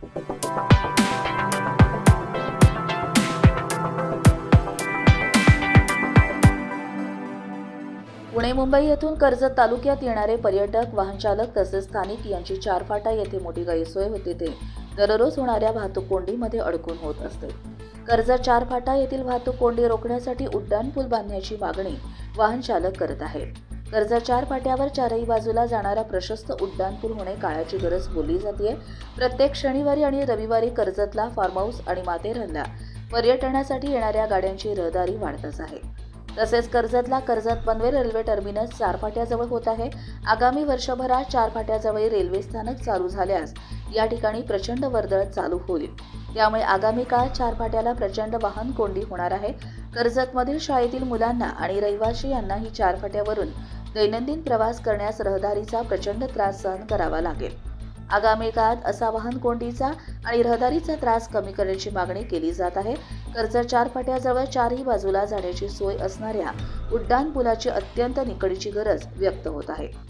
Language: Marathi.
पुणे मुंबई येथून कर्जत तालुक्यात येणारे पर्यटक वाहनचालक तसेच स्थानिक यांची चार फाटा येथे मोठी गैरसोय होते ते दररोज होणाऱ्या वाहतूक कोंडीमध्ये अडकून होत असते. कर्जत चारफाटा येथील वाहतूक कोंडी रोखण्यासाठी उड्डाणपूल बांधण्याची मागणी वाहनचालक करत आहेत. कर्जत चार फाट्यावर चारही बाजूला जाणारा प्रशस्त उड्डाणपूल होणे काळाची गरज बोलली जाते प्रत्येक शनिवारी आणि रविवारी कर्जतला फार्म हाऊस आणि माथेरनला पर्यटनासाठी येणाऱ्या गाड्यांची रहदारी वाढतच आहे. तसेच कर्जतला कर्जत पनवेल रेल्वे टर्मिनस चार फाट्याजवळ होत आहे. आगामी वर्षभरात चार फाट्याजवळ रेल्वे स्थानक चालू झाल्यास या ठिकाणी प्रचंड वर्दळ चालू होईल. त्यामुळे आगामी काळात चारफाट्याला प्रचंड वाहन कोंडी होणार आहे. कर्जतमधील शाळेतील मुलांना आणि रहिवाशी यांना ही दैनंदिन प्रवास करण्यास रहदारीचा प्रचंड त्रास सहन करावा लागेल. आगामी काळात असा वाहन कोंडीचा आणि रहदारीचा त्रास कमी करण्याची मागणी केली जात आहे. कर्जत चार फाट्याजवळ चारही बाजूला जाण्याची सोय असणाऱ्या उड्डाण पुलाची अत्यंत निकडीची गरज व्यक्त होत आहे.